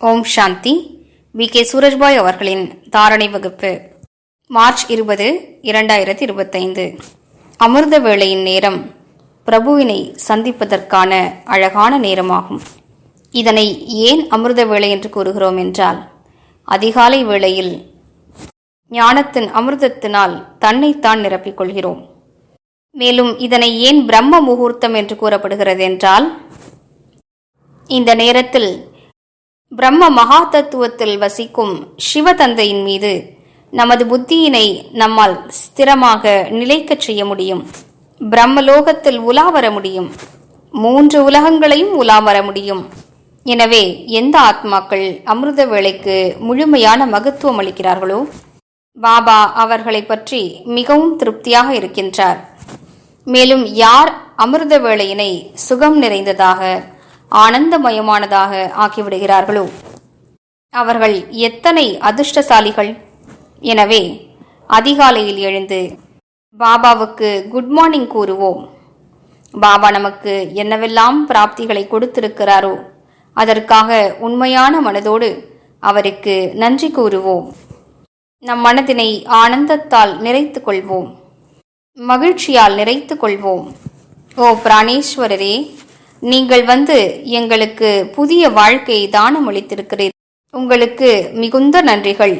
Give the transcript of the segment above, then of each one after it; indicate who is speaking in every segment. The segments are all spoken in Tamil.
Speaker 1: Om Shanti. We. K. Surajbhai அவர்களின் தாரணை வகுப்பு. மார்ச் இருபது இரண்டாயிரத்தி இருபத்தைந்து அமிர்த வேளையின் நேரம். பிரபுவினை சந்திப்பதற்கான அழகான நேரமாகும். இதனை ஏன் அமிர்த வேளை என்று கூறுகிறோம் என்றால் அதிகாலை வேளையில் ஞானத்தின் அமிர்தத்தினால் தன்னைத்தான் நிரப்பிக் கொள்கிறோம். மேலும் இதனை ஏன் பிரம்ம முகூர்த்தம் என்று கூறப்படுகிறது என்றால் இந்த நேரத்தில் பிரம்ம மகா தத்துவத்தில் வசிக்கும் சிவதந்தையின் மீது நமது புத்தியினை நம்மால் ஸ்திரமாக நிலைக்கச் செய்ய முடியும். பிரம்மலோகத்தில் உலா வர முடியும். மூன்று உலகங்களையும் உலா வர முடியும். எனவே எந்த ஆத்மாக்கள் அமிர்த வேளைக்கு முழுமையான மகத்துவம் அளிக்கிறார்களோ பாபா அவர்களை பற்றி மிகவும் திருப்தியாக இருக்கின்றார். மேலும் யார் அமிர்த வேளையினை சுகம் நிறைந்ததாக ஆனந்தமயமானதாக ஆக்கிவிடுகிறார்களோ? அவர்கள் எத்தனை அதிர்ஷ்டசாலிகள்? எனவே அதிகாலையில் எழுந்து பாபாவுக்கு குட் மார்னிங் கூறுவோம். பாபா நமக்கு என்னவெல்லாம் பிராப்திகளை கொடுத்திருக்கிறாரோ அதற்காக உண்மையான மனதோடு அவருக்கு நன்றி கூறுவோம். நம் மனதினை ஆனந்தத்தால் நிறைத்து கொள்வோம். மகிழ்ச்சியால் நிறைத்து கொள்வோம். ஓ பிராணேஸ்வரரே நீங்கள் வந்து எங்களுக்கு புதிய வாழ்க்கையை தானமளித்திருக்கிறீர். உங்களுக்கு மிகுந்த நன்றிகள்.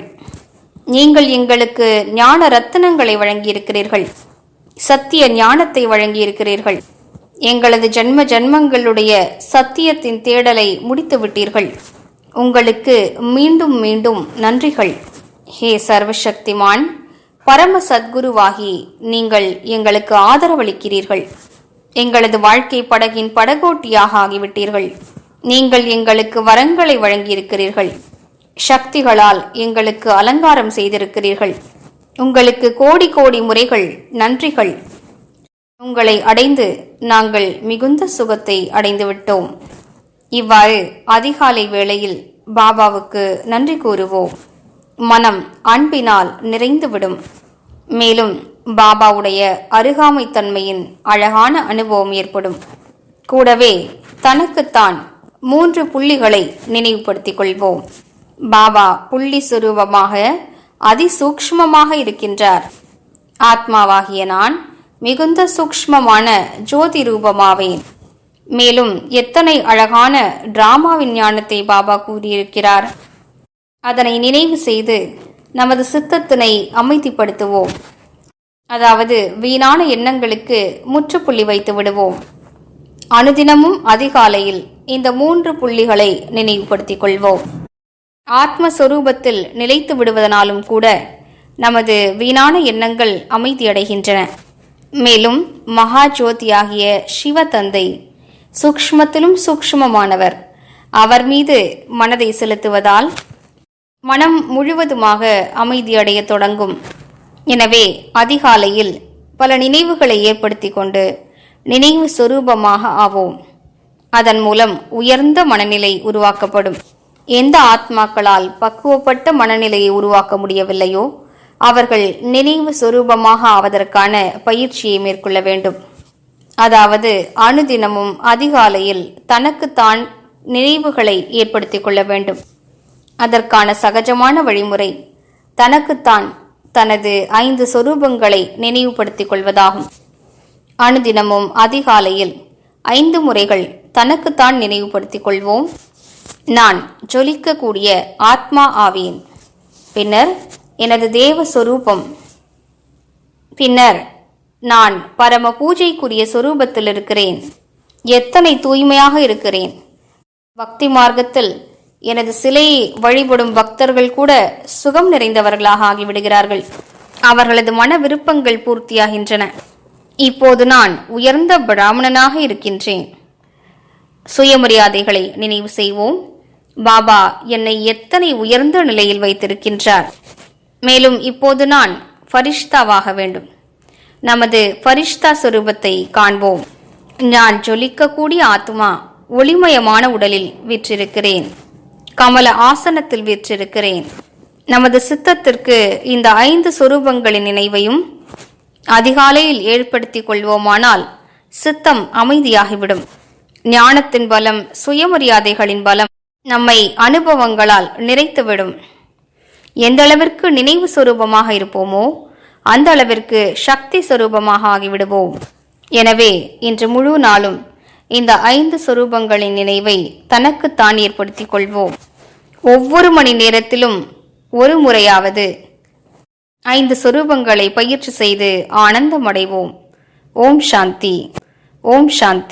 Speaker 1: நீங்கள் எங்களுக்கு ஞான ரத்தினங்களை வழங்கியிருக்கிறீர்கள். சத்திய ஞானத்தை வழங்கியிருக்கிறீர்கள். எங்களது ஜென்ம ஜென்மங்களுடைய சத்தியத்தின் தேடலை முடித்து விட்டீர்கள் உங்களுக்கு மீண்டும் மீண்டும் நன்றிகள். ஹே சர்வசக்திமான் பரம சத்குருவாகி நீங்கள் எங்களுக்கு ஆதரவளிக்கிறீர்கள். எங்களது வாழ்க்கை படகின் படகோட்டியாக ஆகிவிட்டீர்கள். நீங்கள் எங்களுக்கு வரங்களை வழங்கியிருக்கிறீர்கள். சக்திகளால் எங்களுக்கு அலங்காரம் செய்திருக்கிறீர்கள். உங்களுக்கு கோடி கோடி முறைகள் நன்றிகள். உங்களை அடைந்து நாங்கள் மிகுந்த சுகத்தை அடைந்துவிட்டோம். இவ்வாறு அதிகாலை வேளையில் பாபாவுக்கு நன்றி கூறுவோம். மனம் அன்பினால் நிறைந்துவிடும். மேலும் பாபாவுடைய அருகாமைத்தன்மையின் அழகான அனுபவம் ஏற்படும். கூடவே தனக்குத்தான் மூன்று புள்ளிகளை நினைவுபடுத்திக் கொள்வோம். பாபா புள்ளி சுரூபமாக அதிசூக்ஷ்மமாக இருக்கின்றார். ஆத்மாவாகிய நான் மிகுந்த சூக்ஷ்மமான ஜோதி ரூபமாவேன். மேலும் எத்தனை அழகான டிராமா விஞ்ஞானத்தை பாபா கூறியிருக்கிறார். அதனை நினைவு செய்து நமது சித்தத்தினை அமைதிப்படுத்துவோம். அதாவது வீணான எண்ணங்களுக்கு முற்றுப்புள்ளி வைத்து விடுவோம். அனுதினமும் அதிகாலையில் இந்த மூன்று புள்ளிகளை நினைவுபடுத்திக் கொள்வோம். ஆத்மஸ்வரூபத்தில் நிலைத்து விடுவதனாலும் கூட நமது வீணான எண்ணங்கள் அமைதியடைகின்றன. மேலும் மகா ஜோதியாகிய சிவ தந்தை சூக்ஷ்மத்திலும் சூக்ஷ்மமானவர். அவர் மீது மனதை செலுத்துவதால் மனம் முழுவதுமாக அமைதியடைய தொடங்கும். எனவே அதிகாலையில் பல நினைவுகளை ஏற்படுத்தி கொண்டு நினைவு சொரூபமாக ஆவோம். அதன் மூலம் உயர்ந்த மனநிலை உருவாக்கப்படும். எந்த ஆத்மாக்களால் பக்குவப்பட்ட மனநிலையை உருவாக்க முடியவில்லையோ அவர்கள் நினைவு சொரூபமாக ஆவதற்கான பயிற்சியை மேற்கொள்ள வேண்டும். அதாவது அணுதினமும் அதிகாலையில் தனக்குத்தான் நினைவுகளை ஏற்படுத்திக் கொள்ள வேண்டும். அதற்கான சகஜமான வழிமுறை தனக்குத்தான் தனது ஐந்து சொரூபங்களை நினைவுபடுத்திக் கொள்வதாகும். அணுதினமும் அதிகாலையில் ஐந்து முறைகள் தனக்குத்தான் நினைவுபடுத்திக் கொள்வோம். நான் ஜொலிக்கக்கூடிய ஆத்மா ஆவேன் பின்னர் எனது தேவ சொரூபம். பின்னர் நான் பரம பூஜைக்குரிய சொரூபத்தில் இருக்கிறேன் எத்தனை தூய்மையாக இருக்கிறேன். பக்தி மார்க்கத்தில் எனது சிலையை வழிபடும் பக்தர்கள் கூட சுகம் நிறைந்தவர்களாக ஆகிவிடுகிறார்கள். அவர்களது மன விருப்பங்கள் பூர்த்தியாகின்றன. இப்போது நான் உயர்ந்த பிராமணனாக இருக்கின்றேன். சுயமரியாதைகளை நினைவு செய்வோம். பாபா என்னை எத்தனை உயர்ந்த நிலையில் வைத்திருக்கின்றார். மேலும் இப்போது நான் ஃபரிஷ்தாவாக வேண்டும். நமது ஃபரிஷ்தா சுரூபத்தை காண்போம். நான் ஜொலிக்கக்கூடிய ஆத்மா ஒளிமயமான உடலில் விற்றிருக்கிறேன். கமல ஆசனத்தில் வீற்றிருக்கிறேன். நமது சித்தத்திற்கு இந்த ஐந்து சொரூபங்களின் நினைவையும் அதிகாலையில் ஏற்படுத்திக் கொள்வோமானால் சித்தம் அமைதியாகிவிடும். ஞானத்தின் பலம் சுயமரியாதைகளின் பலம் நம்மை அனுபவங்களால் நிறைத்துவிடும். எந்த அளவிற்கு நினைவு சொரூபமாக இருப்போமோ அந்த அளவிற்கு சக்தி சொரூபமாக ஆகிவிடுவோம். எனவே இன்று முழு நாளும் இந்த ஐந்து சொரூபங்களின் நினைவை தனக்குத்தான் ஏற்படுத்திக் கொள்வோம். ஒவ்வொரு மணி நேரத்திலும் ஒரு முறையாவது ஐந்து சொரூபங்களை பயிற்சி செய்து ஆனந்தமடைவோம். ஓம் சாந்தி. ஓம் சாந்தி.